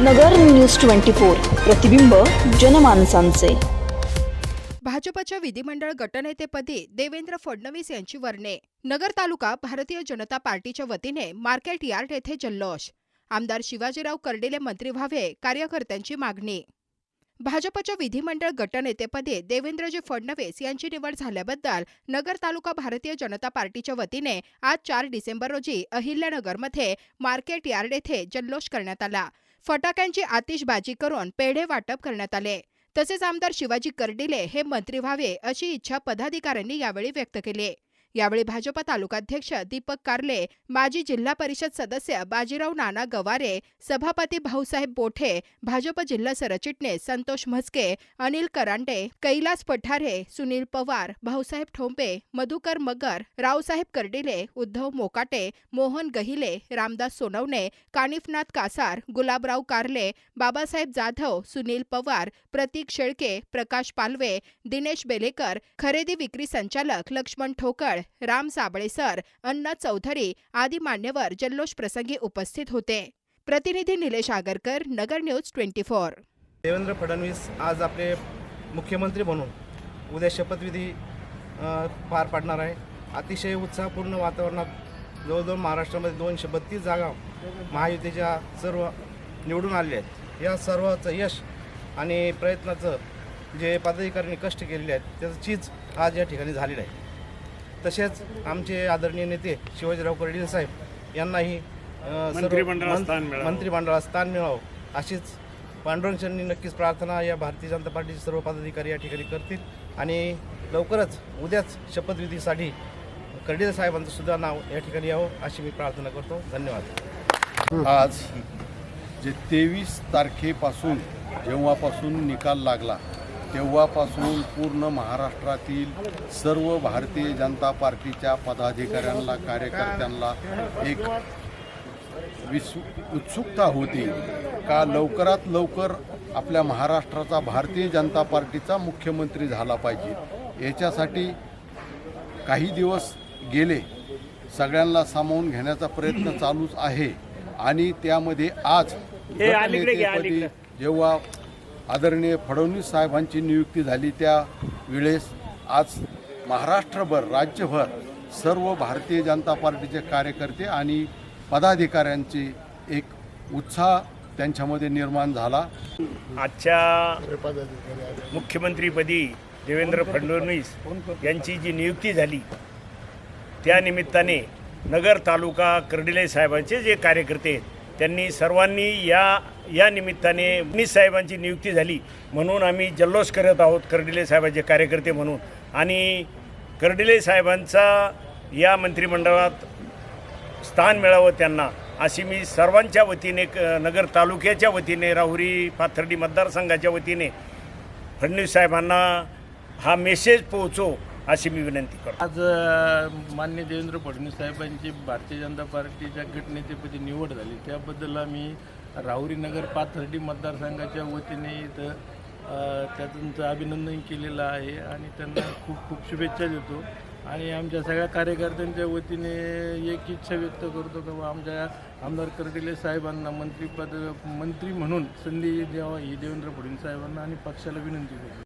नगर news twenty four प्रतिबिंब जनमानसांचे. भाजपच्या विधिमंडळ गटनेतेपदी देवेंद्र फडणवीस यांची वर्णे. नगर तालुका भारतीय जनता पार्टीच्या वतीने मार्केट यार्ड येथे जल्लोष. आमदार शिवाजीराव कर्डिले मंत्री व्हावे कार्यकर्त्यांची मागणी. भाजपच्या विधिमंडळ गटनेतेपदी देवेंद्रजी फडणवीस यांची निवड झाल्याबद्दल नगर तालुका भारतीय जनता पार्टीच्या वतीने आज चार डिसेंबर रोजी अहिल्यानगरमध्ये मार्केट यार्ड येथे जल्लोष करण्यात आला. फटाक्यांची आतिषबाजी करून पेढे वाटप करण्यात आले. तसेच आमदार शिवाजी कर्डिले हे मंत्री व्हावे अशी इच्छा पदाधिकाऱ्यांनी यावेळी व्यक्त केली. यावेळी भाजप तालुकाध्यक्ष दीपक कारले माजी जिल्हा परिषद सदस्य बाजीराव नाना गवारे सभापती भाऊसाहेब बोठे भाजप जिल्हा सरचिटणीस संतोष म्हस्के अनिल करांडे कैलास पठारे सुनील पवार भाऊसाहेब ठोंबे मधुकर मगर रावसाहेब कर्डिले उद्धव मोकाटे मोहन गहिले रामदास सोनवणे कानिफनाथ कासार गुलाबराव कारले बाबासाहेब जाधव सुनील पवार प्रतीक शेळके प्रकाश पालवे दिनेश बेलेकर खरेदी विक्री संचालक लक्ष्मण ठोकळ राम साबळे सर अण्णा चौधरी आदी मान्यवर जल्लोष प्रसंगी उपस्थित होते. प्रतिनिधी Nilesh Agarkar Nagar news twenty four. Devendra Fadnavis आज आपले मुख्यमंत्री म्हणून उद्या शपथविधी पार पाडणार आहे. अतिशय उत्साहपूर्ण वातावरणात जवळजवळ महाराष्ट्रामध्ये दोनशे बत्तीस जागा महायुतीच्या सर्व निवडून आलेल्या आहेत. या सर्वाचं यश आणि प्रयत्नाचं जे पदाधिकाऱ्यांनी कष्ट केलेले आहेत त्याचं चीज आज या ठिकाणी झालेलं आहे. तसेच आमचे आदरणीय नेते शिवाजीराव कर्डिले साहेब यांनाही. मंत्रिमंडळात स्थान मिळावं. अशीच पांडुरंगांनी नक्कीच प्रार्थना या भारतीय जनता पार्टीचे सर्व पदाधिकारी या ठिकाणी करतील. आणि लवकरच उद्याच शपथविधीसाठी कर्डिले साहेबांचं सुद्धा नाव या ठिकाणी यावं अशी मी प्रार्थना करतो. धन्यवाद. आज जे तेवीस तारखेपासून जेव्हापासून निकाल लागला तेव्हापासून पूर्ण महाराष्ट्रातील सर्व भारतीय जनता पार्टीच्या पदाधिकाऱ्यांना कार्यकर्त्यांना एक विस उत्सुकता होती का लवकरात लवकर आपल्या महाराष्ट्राचा भारतीय जनता पार्टीचा मुख्यमंत्री झाला पाहिजे. याच्यासाठी काही दिवस गेले. सगळ्यांना सामावून घेण्याचा प्रयत्न चालूच आहे. आणि त्यामध्ये आज. जेव्हा आदरणीय फडणवीस साहेबांची नियुक्ती झाली त्या वेळेस आज महाराष्ट्रभर राज्यभर सर्व भारतीय जनता पार्टीचे कार्यकर्ते आणि पदाधिकाऱ्यांचे एक उत्साह त्यांच्यामध्ये निर्माण झाला. आजच्या मुख्यमंत्रीपदी देवेंद्र फडणवीस यांची जी नियुक्ती झाली त्यानिमित्ताने नगर तालुका कर्डिले साहेबांचे जे कार्यकर्ते आहेत त्यांनी सर्वांनी या या निमित्ताने फडणवीस साहेबांची नियुक्ती झाली म्हणून आम्ही जल्लोष करत आहोत कर्डिले साहेबांचे कार्यकर्ते म्हणून. आणि कर्डिले साहेबांचा या मंत्रिमंडळात स्थान मिळावं त्यांना अशी मी सर्वांच्या वतीने क- नगर तालुक्याच्या वतीने राहुरी पाथर्डी मतदारसंघाच्या वतीने फडणवीस साहेबांना हा मेसेज पोहोचो अशी मी विनंती करतो. आज मान्य देवेंद्र फडणवीस साहेबांची भारतीय जनता पार्टीच्या गटनेतेपदी निवड झाली. त्याबद्दल आम्ही राहुरी नगर पाथर्डी मतदारसंघाच्या वतीने इथं त्यांचं अभिनंदन केलेलं आहे आणि त्यांना खूप खूप शुभेच्छा देतो. आणि आमच्या सगळ्या कार्यकर्त्यांच्या वतीने एक इच्छा व्यक्त करतो की आमच्या आमदार कर्डिले साहेबांना मंत्रीपद मंत्री म्हणून संधी द्यावा ही देवेंद्र फडणवीस साहेबांना आणि पक्षाला विनंती करतो.